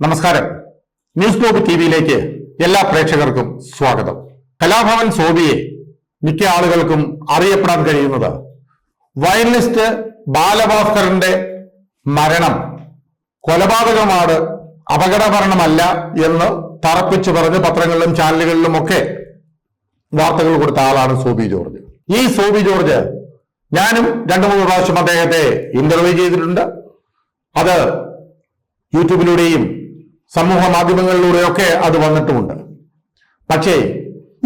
നമസ്കാരം. News globe T വിയിലേക്ക് എല്ലാ പ്രേക്ഷകർക്കും സ്വാഗതം. കലാഭവൻ സോബിയെ മിക്ക ആളുകൾക്കും അറിയപ്പെടാൻ കഴിയുന്നത് വയലിനിസ്റ്റ് ബാലഭാസ്കറിന്റെ മരണം കൊലപാതകമാണ് അപകടമരണമല്ല എന്ന് തറപ്പിച്ചു പറഞ്ഞ് പത്രങ്ങളിലും ചാനലുകളിലും ഒക്കെ വാർത്തകൾ കൊടുത്ത ആളാണ് സോബി ജോർജ്. ഈ സോബി ജോർജ് ഞാനും രണ്ടു മൂന്ന് പ്രാവശ്യം അദ്ദേഹത്തെ ഇന്റർവ്യൂ ചെയ്തിട്ടുണ്ട്. അത് യൂട്യൂബിലൂടെയും സമൂഹ മാധ്യമങ്ങളിലൂടെയൊക്കെ അത് വന്നിട്ടുമുണ്ട്. പക്ഷേ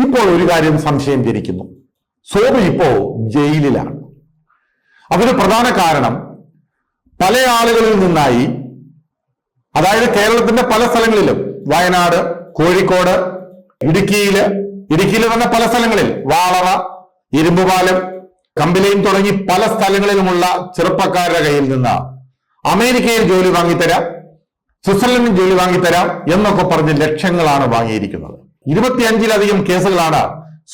ഇപ്പോൾ ഒരു കാര്യം സംശയം ജനിക്കുന്നു. സോബി ഇപ്പോ ജയിലിലാണ്. അതിന് പ്രധാന കാരണം പല ആളുകളിൽ നിന്നായി അതായത് കേരളത്തിന്റെ പല സ്ഥലങ്ങളിലും വയനാട് കോഴിക്കോട് ഇടുക്കിയിൽ ഇടുക്കിയിൽ തന്നെ പല സ്ഥലങ്ങളിൽ വാളവ ഇരുമ്പുപാലം കമ്പിലയും തുടങ്ങി പല സ്ഥലങ്ങളിലുമുള്ള ചെറുപ്പക്കാരുടെ കയ്യിൽ നിന്ന് അമേരിക്കയിൽ ജോലി വാങ്ങിത്തരാം. സ്വിറ്റ്സർലൻഡിൽ ജോലി വാങ്ങിത്തരാം എന്നൊക്കെ പറഞ്ഞ് ലക്ഷങ്ങളാണ് വാങ്ങിയിരിക്കുന്നത്. ഇരുപത്തിയഞ്ചിലധികം കേസുകളാണ്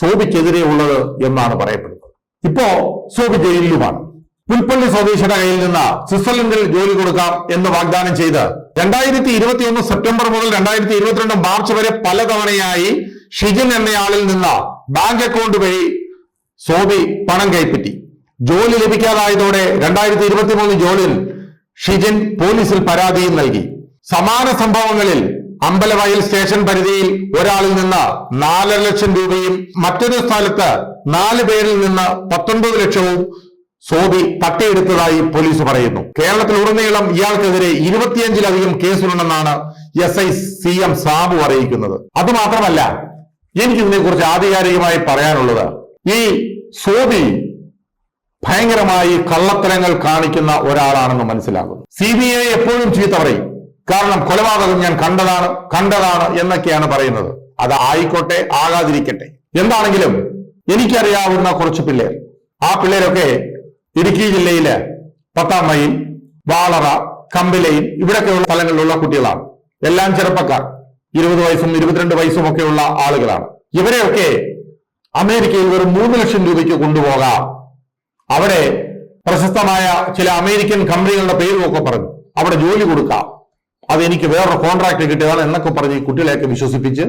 സോബിക്കെതിരെ ഉള്ളത് എന്നാണ് പറയപ്പെടുന്നത്. ഇപ്പോ സോബി ജയിലിലുമാണ്. പുൽപ്പള്ളി സ്വദേശിയുടെ കയ്യിൽ നിന്ന് സ്വിറ്റ്സർലൻഡിൽ ജോലി കൊടുക്കാം എന്ന് വാഗ്ദാനം ചെയ്ത് രണ്ടായിരത്തി ഇരുപത്തിയൊന്ന് സെപ്റ്റംബർ മുതൽ രണ്ടായിരത്തി ഇരുപത്തിരണ്ട് മാർച്ച് വരെ പലതവണയായി ഷിജിൻ എന്നയാളിൽ നിന്ന് ബാങ്ക് അക്കൗണ്ട് വഴി സോബി പണം കൈപ്പറ്റി. ജോലി ലഭിക്കാതായതോടെ രണ്ടായിരത്തി ഇരുപത്തി മൂന്ന് ജോലിയിൽ ഷിജിൻ പോലീസിൽ പരാതിയും നൽകി. സമാന സംഭവങ്ങളിൽ അമ്പലവയൽ സ്റ്റേഷൻ പരിധിയിൽ ഒരാളിൽ നിന്ന് നാലര ലക്ഷം രൂപയും മറ്റൊരു സ്ഥലത്ത് നാല് പേരിൽ നിന്ന് പത്തൊൻപത് ലക്ഷവും സോബി തട്ടിയെടുത്തതായി പോലീസ് പറയുന്നു. കേരളത്തിലുടനീളം ഇയാൾക്കെതിരെ ഇരുപത്തിയഞ്ചിലധികം കേസുകളുണ്ടെന്നാണ് S I C M Sabu അറിയിക്കുന്നത്. അതുമാത്രമല്ല എനിക്ക് ഇതിനെക്കുറിച്ച് ആധികാരികമായി പറയാനുള്ളത്. ഈ സോബി ഭയങ്കരമായി കള്ളത്തരങ്ങൾ കാണിക്കുന്ന ഒരാളാണെന്ന് മനസ്സിലാകുന്നു. സി ബി ഐ എപ്പോഴും ചീത്ത പറയും. കാരണം കൊലപാതകം ഞാൻ കണ്ടതാണ് കണ്ടതാണ് എന്നൊക്കെയാണ് പറയുന്നത്. അത് ആയിക്കോട്ടെ ആകാതിരിക്കട്ടെ. എന്താണെങ്കിലും എനിക്കറിയാവുന്ന കുറച്ച് പിള്ളേർ. ആ പിള്ളേരൊക്കെ ഇടുക്കി ജില്ലയിലെ പത്താം മൈൽ വാളറ കമ്പിലയിൽ ഇവിടെയൊക്കെയുള്ള സ്ഥലങ്ങളിലുള്ള കുട്ടികളാണ്. എല്ലാം ചെറുപ്പക്കാർ. ഇരുപത് വയസ്സും ഇരുപത്തിരണ്ട് വയസ്സും ഒക്കെയുള്ള ആളുകളാണ്. ഇവരെയൊക്കെ അമേരിക്കയിൽ വെറും മൂന്ന് ലക്ഷം രൂപയ്ക്ക് കൊണ്ടുപോകാം. അവിടെ പ്രശസ്തമായ ചില അമേരിക്കൻ കമ്പനികളുടെ പേരും ഒക്കെ പറഞ്ഞു. അവിടെ ജോലി കൊടുക്കാം. അത് എനിക്ക് വേറൊരു കോൺട്രാക്ട് കിട്ടിയതാണ് എന്നൊക്കെ പറഞ്ഞ് ഈ കുട്ടികളെയൊക്കെ വിശ്വസിപ്പിച്ച്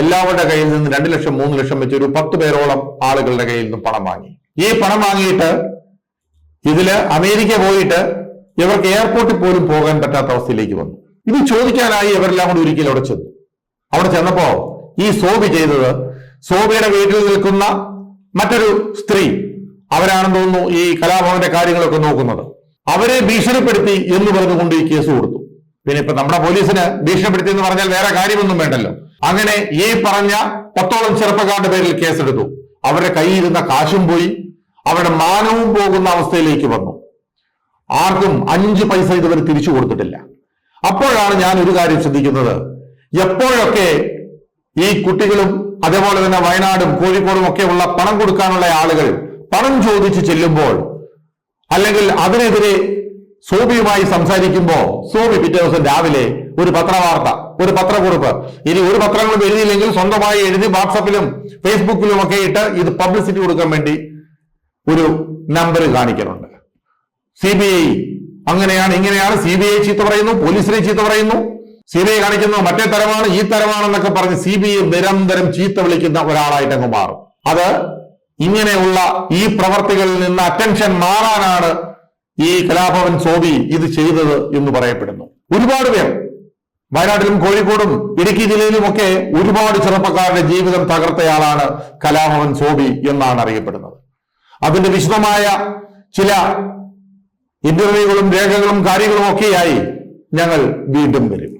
എല്ലാവരുടെ കയ്യിൽ നിന്ന് രണ്ട് ലക്ഷം മൂന്ന് ലക്ഷം വെച്ച് ഒരു പത്ത് പേരോളം ആളുകളുടെ കയ്യിൽ നിന്ന് പണം വാങ്ങി. ഈ പണം വാങ്ങിയിട്ട് ഇതിൽ അമേരിക്ക പോയിട്ട് ഇവർക്ക് എയർപോർട്ടിൽ പോലും പോകാൻ പറ്റാത്ത അവസ്ഥയിലേക്ക് വന്നു. ഇത് ചോദിക്കാനായി ഇവരെല്ലാം കൂടി ഒരിക്കലും അവിടെ ചെന്നു. അവിടെ ചെന്നപ്പോ ഈ സോബി ചെയ്തത് സോബിയുടെ വീട്ടിൽ നിൽക്കുന്ന മറ്റൊരു സ്ത്രീ. അവരാണെന്ന് തോന്നുന്നു ഈ കലാഭവന്റെ കാര്യങ്ങളൊക്കെ നോക്കുന്നത്. അവരെ ഭീഷണിപ്പെടുത്തി എന്ന് പറഞ്ഞുകൊണ്ട് ഈ കേസ് കൊടുത്തു. പിന്നെ ഇപ്പൊ നമ്മുടെ പോലീസിന് ഭീഷണിപ്പെടുത്തി എന്ന് പറഞ്ഞാൽ വേറെ കാര്യമൊന്നും വേണ്ടല്ലോ. അങ്ങനെ ഈ പറഞ്ഞ പത്തോളം ചെറുപ്പക്കാരുടെ പേരിൽ കേസെടുത്തു. അവരുടെ കയ്യിലിരുന്ന കാശും പോയി. അവരുടെ മാനവും പോകുന്ന അവസ്ഥയിലേക്ക് വന്നു. ആർക്കും അഞ്ച് പൈസ ഇതുവരെ തിരിച്ചു കൊടുത്തിട്ടില്ല. അപ്പോഴാണ് ഞാൻ ഒരു കാര്യം ശ്രദ്ധിക്കുന്നത്. എപ്പോഴൊക്കെ ഈ കുട്ടികളും അതേപോലെ തന്നെ വയനാടും കോഴിക്കോടും ഒക്കെ ഉള്ള പണം കൊടുക്കാനുള്ള ആളുകൾ പണം ചോദിച്ചു ചെല്ലുമ്പോൾ അല്ലെങ്കിൽ അതിനെതിരെ സോബിയുമായി സംസാരിക്കുമ്പോൾ സോബി പിറ്റേ ദിവസം രാവിലെ ഒരു പത്രവാർത്ത ഒരു പത്രക്കുറിപ്പ്. ഇനി ഒരു പത്രങ്ങളും എഴുതിയില്ലെങ്കിൽ സ്വന്തമായി എഴുതി വാട്സപ്പിലും ഫേസ്ബുക്കിലും ഒക്കെ ഇട്ട് ഇത് പബ്ലിസിറ്റി കൊടുക്കാൻ വേണ്ടി ഒരു നമ്പർ കാണിക്കുന്നുണ്ട്. സി ബി ഐ അങ്ങനെയാണ് ഇങ്ങനെയാണ് സി ബി ഐ ചീത്ത പറയുന്നു പോലീസിനെ ചീത്ത പറയുന്നു. സി ബി ഐ കാണിക്കുന്നു മറ്റേ തരമാണ് ഈ തരമാണെന്നൊക്കെ പറഞ്ഞ് സി ബി ഐ നിരന്തരം ചീത്ത വിളിക്കുന്ന ഒരാളായിട്ട് അങ്ങ് മാറും. അത് ഇങ്ങനെയുള്ള ഈ പ്രവർത്തികളിൽ നിന്ന് അറ്റൻഷൻ മാറാനാണ് ഈ കലാഭവൻ സോബി ഇത് ചെയ്തത് എന്ന് പറയപ്പെടുന്നു. ഒരുപാട് പേർ വയനാട്ടിലും കോഴിക്കോടും ഇടുക്കി ജില്ലയിലുമൊക്കെ ഒരുപാട് ചെറുപ്പക്കാരുടെ ജീവിതം തകർത്തയാളാണ് കലാഭവൻ സോബി എന്നാണ് അറിയപ്പെടുന്നത്. അതിന്റെ വിശദമായ ചില ഇന്റർവ്യൂകളും രേഖകളും കാര്യങ്ങളും ഒക്കെയായി ഞങ്ങൾ വീണ്ടും വരും.